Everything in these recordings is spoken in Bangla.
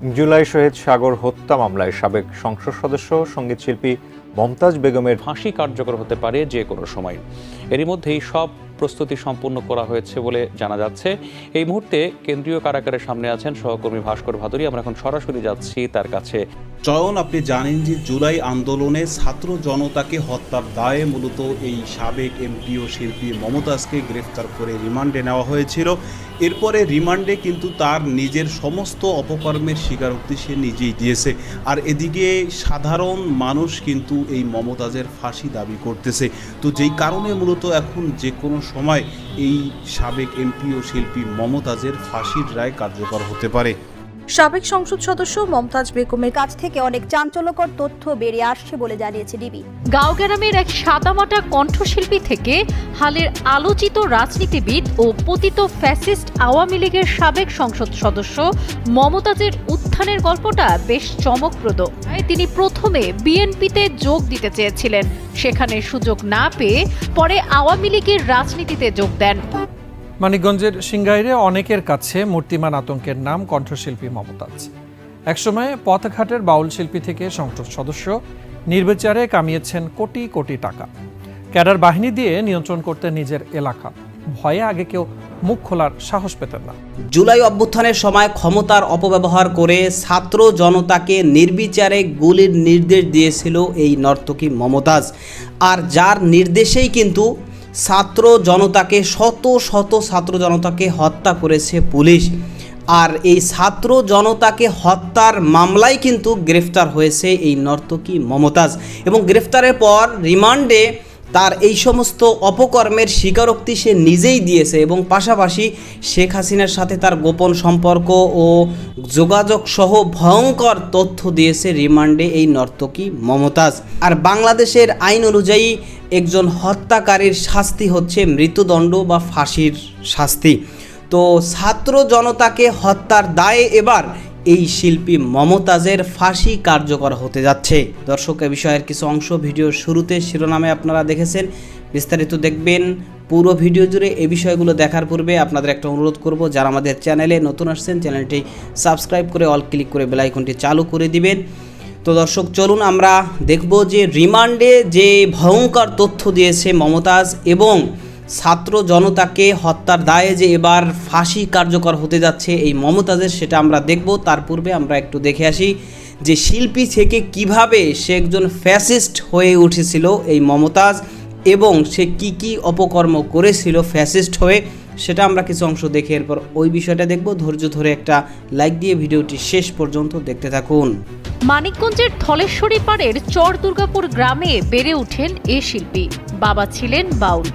জুলাই শহীদ সাগর হত্যা মামলায় সাবেক সংসদ সদস্য সঙ্গীতশিল্পী মমতাজ বেগমের ফাঁসি কার্যকর হতে পারে যে কোনো সময়। এরই মধ্যেই সব প্রস্তুতি সম্পূর্ণ করা হয়েছে বলে জানা যাচ্ছে। এই মুহূর্তে কেন্দ্রীয় কারাগারের সামনে আছেন সহকর্মী ভাস্কর ভাদুরী। আমরা এখন সরাসরি যাচ্ছি তার কাছে। চয়ন, আপনি জানেন যে জুলাই আন্দোলনে ছাত্র জনতাকে হত্যার দায়ে মূলত এই সাবেক এমপি ও শিল্পী মমতাজকে গ্রেফতার করে রিমান্ডে নেওয়া হয়েছিল। এরপরে রিমান্ডে কিন্তু তার নিজের সমস্ত অপকর্মের স্বীকারোক্তি সে নিজেই দিয়েছে। আর এদিকে সাধারণ মানুষ কিন্তু এই মমতাজের ফাঁসি দাবি করতেছে। তো যেই কারণে মূলত এখন যে কোনো সময় এই সাবেক এমপি ও শিল্পী মমতাজের ফাঁসির রায় কার্যকর হতে পারে। সাবেক সংসদ সদস্য মমতাজ বেগমের কাছ থেকে অনেক চাঞ্চল্যকর তথ্য বেরিয়ে আসছে বলে জানিয়েছে ডিবি। গাঁওগ্রামের এক সাদামাটা কণ্ঠশিল্পী থেকে হালের আলোচিত রাজনীতিবিদ ও পতিত ফ্যাসিস্ট আওয়ামী লীগের সাবেক সংসদ সদস্য মমতাজের উত্থানের গল্পটা বেশ চমকপ্রদ। তিনি প্রথমে বিএনপিতে যোগ দিতে চেয়েছিলেন। সেখানে সুযোগ না পেয়ে পরে আওয়ামী লীগের রাজনীতিতে যোগ দেন। মানিকগঞ্জের সিংগাইরে অনেকের কাছে মূর্তিমান আতঙ্কের নাম কণ্ঠশিল্পী মমতাজ। একসময় পথঘাটের বাউল শিল্পী থেকে সংসদ সদস্য, নির্বিচারে কামিয়েছেন কোটি কোটি টাকা। ক্যাডার বাহিনী দিয়ে নিয়ন্ত্রণ করতে নিজের এলাকা। ভয়ে আগে কেউ মুখ খোলার সাহস পেতেন না। জুলাই অভ্যুত্থানের সময় ক্ষমতার অপব্যবহার করে ছাত্র জনতাকে নির্বিচারে গুলির নির্দেশ দিয়েছিল এই নর্তকী মমতাজ। আর যার নির্দেশেই কিন্তু ছাত্র জনতাকে, শত শত ছাত্র জনতাকে হত্যা করেছে পুলিশ। আর এই ছাত্র জনতাকে হত্যার মামলায় কিন্তু গ্রেফতার হয়েছে এই নর্তকী মমতাজ। এবং গ্রেফতারের পর রিমান্ডে তার এই সমস্ত অপকর্মের স্বীকারোক্তি সে নিজেই দিয়েছে এবং পাশাপাশি শেখ হাসিনার সাথে তার গোপন সম্পর্ক ও যোগাযোগ সহ ভয়ঙ্কর তথ্য দিয়েছে রিমান্ডে এই নর্তকী মমতাজ। আর বাংলাদেশের আইন অনুযায়ী একজন হত্যাকারীর শাস্তি হচ্ছে মৃত্যুদণ্ড বা ফাঁসির শাস্তি। তো ছাত্র জনতাকে হত্যার দায়ে এবার এই শিল্পী মমতাজের ফাঁসি কার্যকর হতে যাচ্ছে। দর্শক, এ বিষয়ের কিছু অংশ ভিডিওর শুরুতে শিরোনামে আপনারা দেখেছেন। বিস্তারিত দেখবেন পুরো ভিডিও জুড়ে এই বিষয়গুলো দেখার পূর্বে আপনাদের একটা অনুরোধ করব, যারা আমাদের চ্যানেলে নতুন আসছেন, চ্যানেলটি সাবস্ক্রাইব করে অল ক্লিক করে বেলাইকনটি চালু করে দিবেন। তো দর্শক, চলুন আমরা দেখব যে রিমান্ডে যে ভয়ঙ্কর তথ্য দিয়েছে মমতাজ এবং ছাত্র জনতাকে হত্যার দায়ে যে এবার ফাঁসি কার্যকর হতে যাচ্ছে এই মমতাজের, সেটা আমরা দেখব। তার পূর্বে আমরা একটু দেখে আসি যে শিল্পী থেকে কীভাবে সে একজন ফ্যাসিস্ট হয়ে উঠেছিল এই মমতাজ এবং সে কি কি অপকর্ম করেছিল ফ্যাসিস্ট হয়ে। সেটা আমরা কিছু অংশ দেখে এরপর ওই বিষয়টা দেখব। ধৈর্য ধরে একটা লাইক দিয়ে ভিডিওটি শেষ পর্যন্ত দেখতে থাকুন। মানিকগঞ্জের থলেশ্বরী পাড়ের চর দুর্গাপুর গ্রামে বেড়ে ওঠেন এ শিল্পী। বাবা ছিলেন বাউল।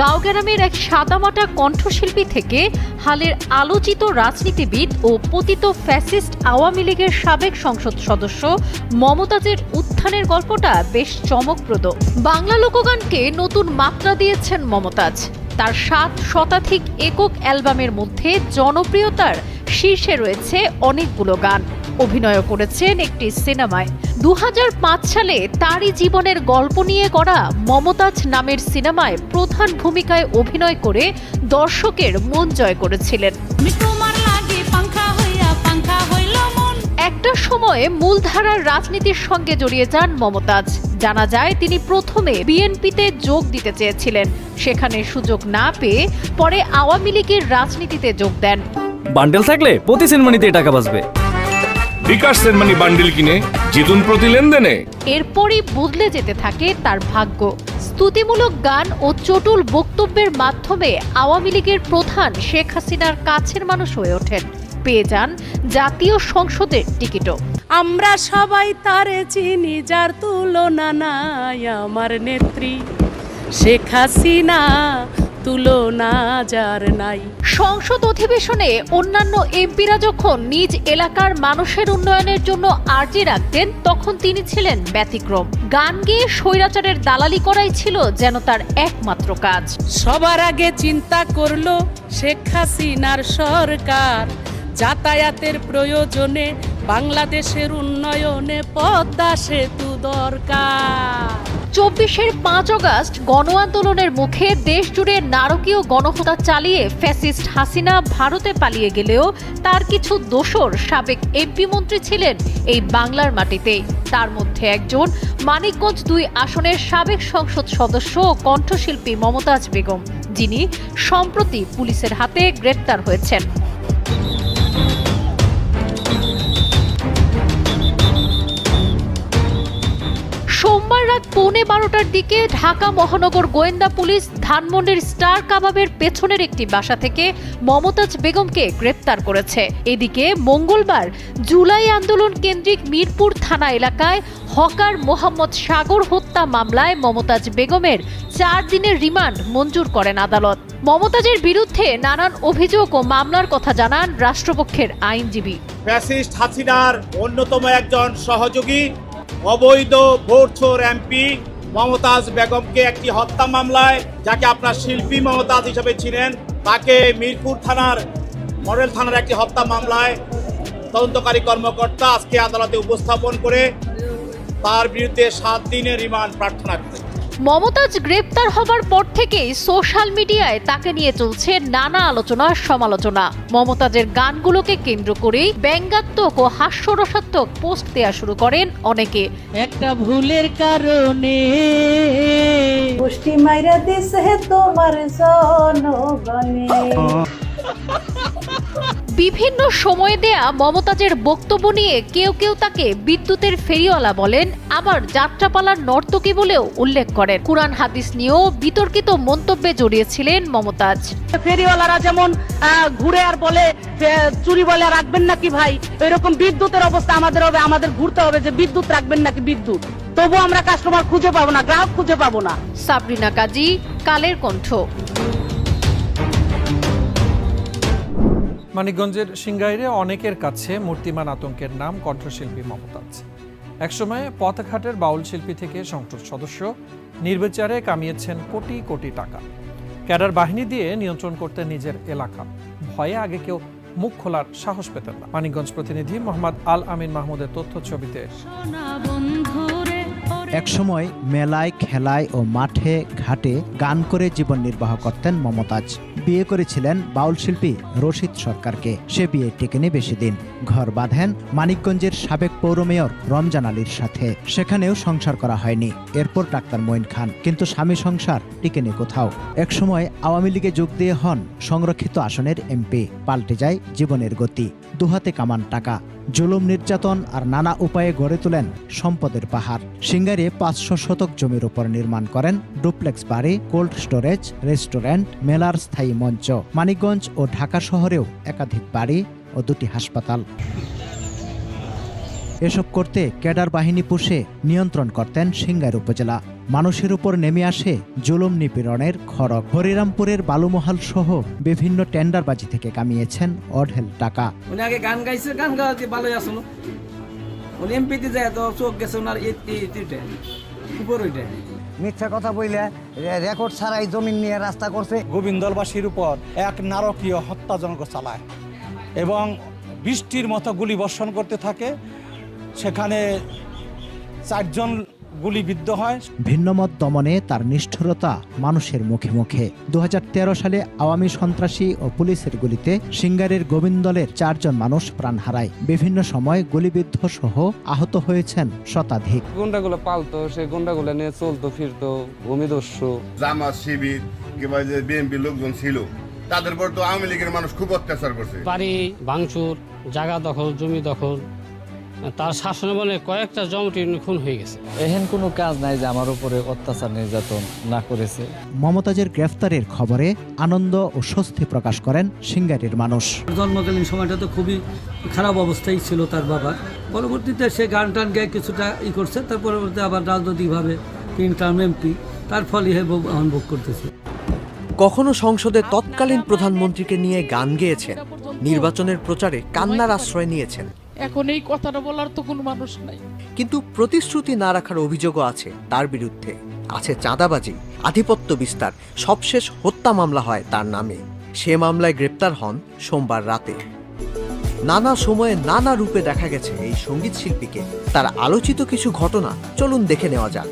গাঁওগ্রামের এক সাদামাটা কণ্ঠশিল্পী থেকে হালের আলোচিত রাজনীতিবিদ ও পতিত ফ্যাসিস্ট আওয়ামী লীগের সাবেক সংসদ সদস্য মমতাজের উত্থানের গল্পটা বেশ চমকপ্রদ। বাংলা লোকগানকে নতুন মাত্রা দিয়েছেন মমতাজ। তার সাত শতাধিক একক অ্যালবামের মধ্যে জনপ্রিয়তার শীর্ষে রয়েছে অনেকগুলো গান। অভিনয় করেছেন একটি সিনেমায়। দু হাজার পাঁচ সালে তারই জীবনের গল্প নিয়ে করা মমতাজ নামের সিনেমায় প্রধান ভূমিকায় অভিনয় করে দর্শকের মন জয় করেছিলেন। একটা সময়ে মূলধারার রাজনীতির সঙ্গে জড়িয়ে যান মমতাজ। জানা যায় তিনি প্রথমে বিএনপিতে যোগ দিতে চেয়েছিলেন। সেখানে সুযোগ না পেয়ে পরে আওয়ামী লীগের রাজনীতিতে যোগ দেন। বান্ডেল থাকলে প্রতি সেনমানিতে টাকা বাঁচবে। বিকাশ সেনমানি বান্ডিল কিনে জিতুন প্রতি লেনদেনে। এরপরই বদলে যেতে থাকে তার ভাগ্য। স্তুতিমূলক গান ও চটুল বক্তব্যের মাধ্যমে আওয়ামী লীগের প্রধান শেখ হাসিনার কাছের মানুষ হয়ে ওঠেন। পেয়ে যান জাতীয় সংসদের টিকিটও। আমরা সবাই তারে চিনি যার তুলনা নাই আমার নেত্রী। শেখ হাসিনা তুলনা যার নাই। সংসদ অধিবেশনে অন্যান্য এমপিরা যখন নিজ এলাকার মানুষের উন্নয়নের জন্য আর্জি রাখতেন তখন তিনি ছিলেন ব্যতিক্রম। গান গেয়ে স্বৈরাচারের দালালি করাই ছিল যেন তার একমাত্র কাজ। সবার আগে চিন্তা করল শেখ হাসিনার সরকার যাতায়াতের প্রয়োজনে বাংলাদেশের উন্নয়নে পদ্মা সেতু দরকার। চব্বিশের পাঁচ অগাস্ট গণ আন্দোলনের মুখে দেশ জুড়ে নারকীয় গণহত্যা চালিয়ে ফ্যাসিস্ট হাসিনা ভারতে পালিয়ে গেলেও তার কিছু দোসর সাবেক এমপি মন্ত্রী ছিলেন এই বাংলার মাটিতেই তার মধ্যে একজন মানিকগঞ্জ দুই আসনের সাবেক সংসদ সদস্য ও কণ্ঠশিল্পী মমতাজ বেগম, যিনি সম্প্রতি পুলিশের হাতে গ্রেপ্তার হয়েছেন। রাত পৌনে বারোটার দিকে ঢাকা মহানগর গোয়েন্দা পুলিশ ধানমন্ডির স্টার কাবাবের পেছনের একটি বাসা থেকে মমতাজ বেগমকে গ্রেপ্তার করেছে। এদিকে মঙ্গলবার জুলাই আন্দোলন কেন্দ্রিক মিরপুর থানা এলাকায় হকার মোহাম্মদ সাগর হত্যা মামলায় মমতাজ বেগমের চার দিনের রিমান্ড মঞ্জুর করেন আদালত। মমতাজের বিরুদ্ধে নানান অভিযোগ ও মামলার কথা জানান রাষ্ট্রপক্ষের আইনজীবী। ফ্যাসিস্ট হাসিনার অন্যতম একজন সহযোগী অবৈধ ভোটছোর এমপি মমতাজ বেগমকে একটি হত্যা মামলায়, যাকে আপনার শিল্পী মমতাজ হিসেবে ছিলেন তাকে মিরপুর থানার, মডেল থানার একটি হত্যা মামলায় তদন্তকারী কর্মকর্তা আজকে আদালতে উপস্থাপন করে তার বিরুদ্ধে সাত দিনের রিমান্ড প্রার্থনা করে মমতাজ গ্রেপ্তার হবার পর থেকেই সোশ্যাল মিডিয়ায় তাকে নিয়ে চলছে নানা আলোচনা সমালোচনা। মমতাজের গানগুলোকে কেন্দ্র করেই ব্যঙ্গাত্মক ও হাস্যরসাত্মক পোস্ট দেওয়া শুরু করেন অনেকে। একটা ভুলের কারণে। পুষ্টি মাইরা দিছে তোমার জনগণে। বিভিন্ন সময়ে দেয়া মমতাজের বক্তব্য নিয়ে কেউ কেউ তাকে বিদ্যুতের ফেরিওয়ালা বলেন আবার যাত্রাপালার নর্তকী বলেও উল্লেখ করেন। কুরআন হাদিস নিয়েও বিতর্কিত মন্তব্যে জড়িয়েছিলেন মমতাজ। ফেরিওয়ালারা যেমন ঘুরে আর বলে চুরি বলে রাখবেন নাকি ভাই? এরকম বিদ্যুতের অবস্থা আমাদের হবে আমাদের ঘুরতে হবে যে বিদ্যুৎ রাখবেন নাকি বিদ্যুৎ। তবু আমরা কাস্টমার খুঁজে পাবো না গ্রাহক খুঁজে পাবো না। সাবরিনা কাজী কালের কণ্ঠ। মানিকগঞ্জের সিংগাইরে অনেকের কাছে মূর্তিমান আতঙ্কের নাম কণ্ঠশিল্পী মমতাজ। একসময় পথঘাটের বাউল শিল্পী থেকে সংসদ সদস্য নির্বিচারে কামিয়েছেন কোটি কোটি টাকা। ক্যাডার বাহিনী দিয়ে নিয়ন্ত্রণ করতে নিজের এলাকা। ভয়ে আগে কেউ মুখ খোলার সাহস পেতেন না। মানিকগঞ্জ প্রতিনিধি মোহাম্মদ আল আমিন মাহমুদের তথ্য ছবিতে। একসময় মেলায় খেলায় ও মাঠে ঘাটে গান করে জীবন নির্বাহ করতেন মমতাজ। বিয়ে করেছিলেন বাউল শিল্পী রশিদ সরকারকে। সে বিয়ে টেকেনি বেশি দিন ঘর বাঁধেন মানিকগঞ্জের সাবেক পৌর মেয়র রমজান আলীর সাথে। সেখানেও সংসার করা হয়নি। এরপর ডাক্তার মঈন খান। কিন্তু স্বামী সংসার টিকেনি কোথাও। একসময় আওয়ামী লীগে যোগ দিয়ে হন সংরক্ষিত আসনের এমপি। পাল্টে যায় জীবনের গতি। দুহাতে কামান টাকা। জুলুম, নির্যাতন আর নানা উপায়ে গড়ে তোলেন সম্পদের পাহাড়। সিঙ্গারে পাঁচশো শতক জমির উপর নির্মাণ করেন ডুপ্লেক্স বাড়ি, কোল্ড স্টোরেজ, রেস্টুরেন্ট, মেলার স্থায়ী মঞ্চ, মানিকগঞ্জ ও ঢাকা শহরেও একাধিক বাড়ি ও দুটি হাসপাতাল। এসব করতে ক্যাডার বাহিনী পুষে নিয়ন্ত্রণ করতেন সিঙ্গার উপজেলা। মানুষের উপর নেমে আসে জুলুম নিপীড়নের খড়ক হরিরামপুরের বালুমহাল সহ বিভিন্ন টেন্ডারবাজি থেকে কামিয়েছেন অঢেল টাকা। উনি আগে গান গাইছে গান গাওয়াতে ভালোই আসলো। উনি এমপিতে যায় তো চোখ গেছে ওনার উপর ওইটা। মিথ্যা কথা বইলে রেকর্ড ছাড়াই জমিন নিয়ে রাস্তা করছে। গোবিন্দলবাসীর উপর এক নারকীয় হত্যাজনক চালায় এবং বৃষ্টির মতো গুলি বর্ষণ করতে থাকে। সেখানে চারজন গুলিবিদ্ধ হয়। ভিন্নমত দমনে তার নিষ্ঠুরতা মানুষের মুখে মুখে। দু হাজার তেরো সালে আওয়ামী সন্ত্রাসী ও পুলিশের গুলিতে সিঙ্গারের গোবিন্দলের চারজন মানুষ প্রাণ হারায়। বিভিন্ন সময় গুলিবিদ্ধ সহ আহত হয়েছেন শতাধিক। গুন্ডাগুলো পালতো সে গুন্ডাগুলো নিয়ে চলতো ফিরতো ভূমিদস্যু। জামাত শিবির কিংবা যে বিএনপি লোকজন ছিল তাদের পর তো আওয়ামী লীগের মানুষ খুব অত্যাচার করছে। বাড়ি ভাঙচুর জায়গা দখল জমি দখল তার শাসনে বলে কয়েকটা জমটি খুন হয়ে গেছে। এহেন কোনো কাজ নাই যে আমার উপরে অত্যাচার নির্যাতন না করেছে। মমতাজের গ্রেফতারের খবরে আনন্দ ও স্বস্তি প্রকাশ করেন সিঙ্গারের মানুষ। জন্মকালীন সময়টা তো খুবই খারাপ অবস্থায় ছিল তার বাবা। পরবর্তীতে সে গান টান গায়ে কিছুটা ই করছে তার পরবর্তীতে আবার রাজনৈতিকভাবে তিন টার্ম এমপি তার ফলে এখন ভোগ করতেছে। কখনো সংসদে তৎকালীন প্রধানমন্ত্রীকে নিয়ে গান গেয়েছেন নির্বাচনের প্রচারে কান্নার আশ্রয় নিয়েছেন। এখন এই কথাটা বলার তো কোনো মানুষ নাই। কিন্তু প্রতিশ্রুতি না রাখার অভিযোগও আছে তার বিরুদ্ধে। আছে চাঁদাবাজি, আধিপত্য বিস্তার, সবশেষ হত্যা মামলা হয় তার নামে। সে মামলায় গ্রেপ্তার হন সোমবার রাতে। নানা সময়ে নানা রূপে দেখা গেছে এই সংগীত শিল্পীকে। তার আলোচিত কিছু ঘটনা চলুন দেখে নেওয়া যাক।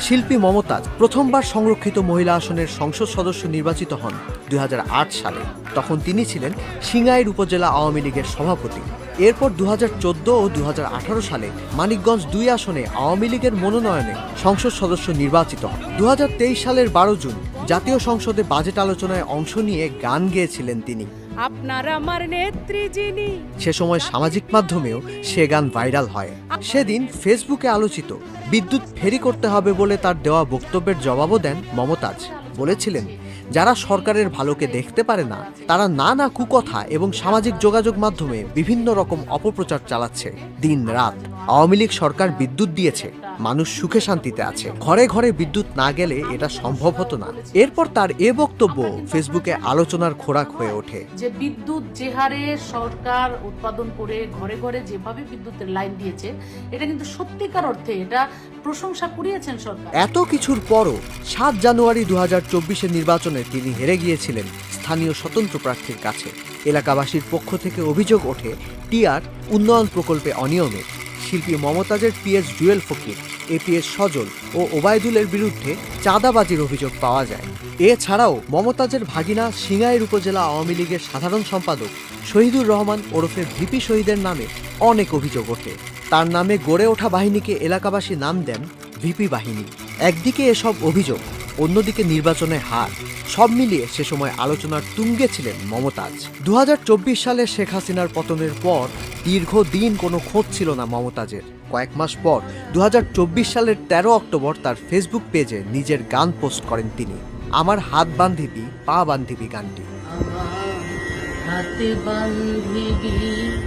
শিল্পী মমতাজ প্রথমবার সংরক্ষিত মহিলা আসনের সংসদ সদস্য নির্বাচিত হন দুই হাজার আট সালে। তখন তিনি ছিলেন সিঙ্গাইর উপজেলা আওয়ামী লীগের সভাপতি। এরপর দুহাজার চোদ্দ ও দুহাজার আঠারো সালে মানিকগঞ্জ দুই আসনে আওয়ামী লীগের মনোনয়নে সংসদ সদস্য নির্বাচিত হন। দুহাজার তেইশ সালের বারো জুন জাতীয় সংসদে বাজেট আলোচনায় অংশ নিয়ে গান গেয়েছিলেন তিনি। আপনার আমার নেত্রী যিনি। সে সময় সামাজিক মাধ্যমেও সে গান ভাইরাল হয়। সেদিন ফেসবুকে আলোচিত বিদ্যুৎ ফেরি করতে হবে বলে তার দেওয়া বক্তব্যের জবাবও দেন মমতাজ। বলেছিলেন যারা সরকারের ভালোকে দেখতে পারে না, তারা নানা কুকথা এবং সামাজিক যোগাযোগ মাধ্যমে বিভিন্ন রকম অপপ্রচার চালাচ্ছে দিন রাত আওয়ামী লীগ সরকার বিদ্যুৎ দিয়েছে মানুষ সুখে শান্তিতে আছে। ঘরে ঘরে বিদ্যুৎ না গেলে এটা সম্ভব হতো না। এরপর তার এ বক্তব্য ফেসবুকে আলোচনার খোরাক হয়ে ওঠে। যে বিদ্যুৎ যে হারে সরকার উৎপাদন করে ঘরে ঘরে যেভাবে বিদ্যুতের লাইন দিয়েছে এটা কিন্তু সত্যিকার অর্থে এটা প্রশংসা কুড়িয়েছেন সরকার। এত কিছুর পরও সাত জানুয়ারি দু হাজার নির্বাচনে তিনি হেরে গিয়েছিলেন স্থানীয় স্বতন্ত্র প্রার্থীর কাছে। এলাকাবাসীর পক্ষ থেকে অভিযোগ ওঠে টিআর উন্নয়ন প্রকল্পে অনিয়মে। শিল্পী মমতাজের পিএস জুয়েল ফকির, এপিএস সজল ও ওবায়দুলের বিরুদ্ধে চাঁদাবাজির অভিযোগ পাওয়া যায়। এছাড়াও মমতাজের ভাগিনা সিঙ্গাইর উপজেলা আওয়ামী লীগের সাধারণ সম্পাদক শহীদুর রহমান ওরফে ভিপি শহীদের নামে অনেক অভিযোগ ওঠে। তার নামে গড়ে ওঠা বাহিনীকে এলাকাবাসী নাম দেন ভিপি বাহিনী। একদিকে এসব অভিযোগ, অন্যদিকে নির্বাচনে হার। সব মিলিয়ে সে সময় আলোচনার তুঙ্গে ছিলেন মমতাজ। দু হাজার চব্বিশ সালে শেখ হাসিনার পতনের পর দীর্ঘদিন কোনো খোঁজ ছিল না মমতাজের। কয়েক মাস পর দু হাজার চব্বিশ সালের ১৩ অক্টোবর তার ফেসবুক পেজে নিজের গান পোস্ট করেন তিনি। আমার হাত বান্ধিবি, পা বান্ধিবি গানটি।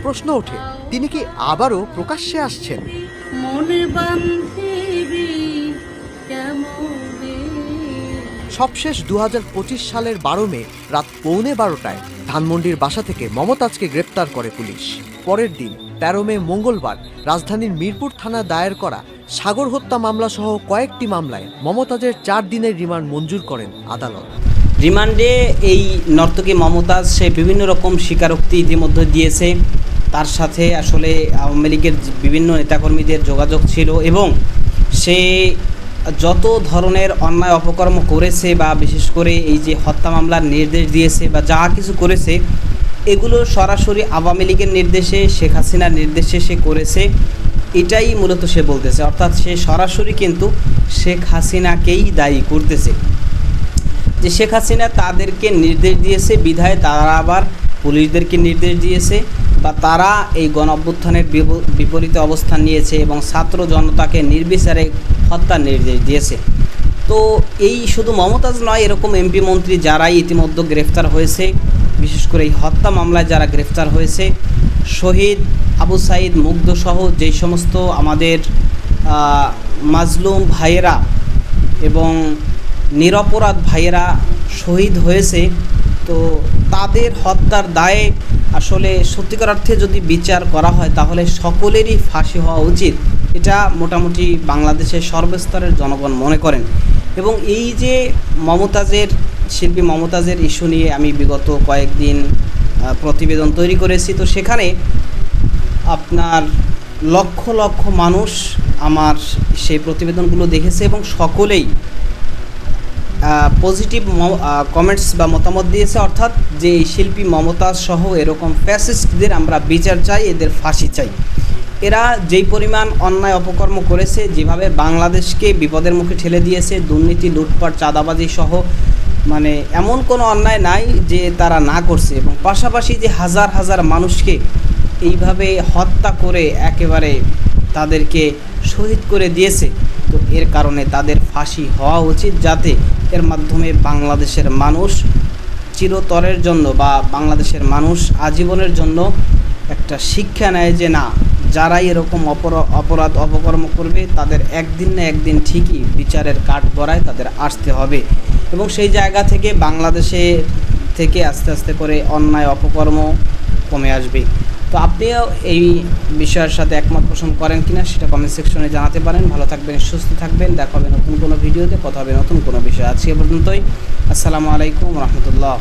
প্রশ্ন ওঠে, তিনি কি আবারও প্রকাশ্যে আসছেন? মনে বান্ধিবি। সবশেষ দু হাজার পঁচিশ সালের বারো মে রাত পৌনে বারোটায় ধানমন্ডির বাসা থেকে মমতাজকে গ্রেপ্তার করে পুলিশ। পরের দিন, তেরো মে মঙ্গলবার, রাজধানীর মিরপুর থানা দায়ের করা সাগর হত্যা মামলা সহ কয়েকটি মামলায় মমতাজের চার দিনের রিমান্ড মঞ্জুর করেন আদালত। রিমান্ডে এই নর্তকী মমতাজ, সে বিভিন্ন রকম স্বীকারোক্তি ইতিমধ্যে দিয়েছে। তার সাথে আসলে আওয়ামী লীগের বিভিন্ন নেতাকর্মীদের যোগাযোগ ছিল এবং সে যত ধরনের অন্যায় অপকর্ম করেছে বা বিশেষ করে এই যে হত্যা মামলার নির্দেশ দিয়েছে বা যা কিছু করেছে, এগুলো সরাসরি আওয়ামী লীগের নির্দেশে, শেখ হাসিনার নির্দেশে সে করেছে। এটাই মূলত সে বলতেছে। অর্থাৎ সে সরাসরি কিন্তু শেখ হাসিনাকেই দায়ী করতেছে। যে শেখ হাসিনা তাদেরকে নির্দেশ দিয়েছে, বিধায় তারা আবার পুলিশদেরকে নির্দেশ দিয়েছে বা তারা এই গণ অভ্যুত্থানের বিপ- বিপরীতে অবস্থান নিয়েছে এবং ছাত্র জনতাকে নির্বিচারে হত্যার নির্দেশ দিয়েছে। তো এই শুধু মমতাজ নয়, এরকম এমপি মন্ত্রী যারাই ইতিমধ্যে গ্রেফতার হয়েছে, বিশেষ করে এই হত্যা মামলায় যারা গ্রেফতার হয়েছে, শহীদ আবু সাইদ মুগ্ধ সহ যেই সমস্ত আমাদের মাজলুম ভাইয়েরা এবং নিরপরাধ ভাইয়েরা শহীদ হয়েছে, তো তাদের হত্যার দায়ে আসলে সত্যিকার অর্থে যদি বিচার করা হয়, তাহলে সকলেরই ফাঁসি হওয়া উচিত। এটা মোটামুটি বাংলাদেশের সর্বস্তরের জনগণ মনে করেন। এবং এই যে মমতাজের, শিল্পী মমতাজের ইস্যু নিয়ে আমি বিগত কয়েকদিন প্রতিবেদন তৈরি করেছি, তো সেখানে আপনার লক্ষ লক্ষ মানুষ আমার সেই প্রতিবেদনগুলো দেখেছে এবং সকলেই পজিটিভ কমেন্টস বা মতামত দিয়েছে। অর্থাৎ যে শিল্পী মমতাজ সহ এরকম ফ্যাসিস্টদের আমরা বিচার চাই, এদের ফাঁসি চাই। এরা যেই পরিমাণ অন্যায় অপকর্ম করেছে, যেভাবে বাংলাদেশকে বিপদের মুখে ঠেলে দিয়েছে, দুর্নীতি, লুটপাট, চাঁদাবাজি সহ মানে এমন কোনো অন্যায় নাই যে তারা না করছে। এবং পাশাপাশি যে হাজার হাজার মানুষকে এইভাবে হত্যা করে একেবারে তাদেরকে শহীদ করে দিয়েছে, তো এর কারণে তাদের ফাঁসি হওয়া উচিত যাতে এর মাধ্যমে বাংলাদেশের মানুষ চিরতরের জন্য বা বাংলাদেশের মানুষ আজীবনের জন্য একটা শিক্ষা নেয় যে না যারাই এরকম অপর, অপরাধ অপকর্ম করবে, তাদের একদিন না একদিন ঠিকই বিচারের কাঠ গড়ায় তাদের আসতে হবে। এবং সেই জায়গা থেকে বাংলাদেশে থেকে আস্তে আস্তে করে অন্যায় অপকর্ম কমে আসবে। তো আপনিও এই বিষয়ের সাথে একমত পোষণ করেন কিনা সেটা কমেন্ট সেকশনে জানাতে পারেন। ভালো থাকবেন, সুস্থ থাকবেন। দেখা হবে নতুন কোনো ভিডিওতে কথা হবে নতুন কোনো বিষয়। আজকে পর্যন্তই। আসসালামু আলাইকুম রহমতুল্লাহ।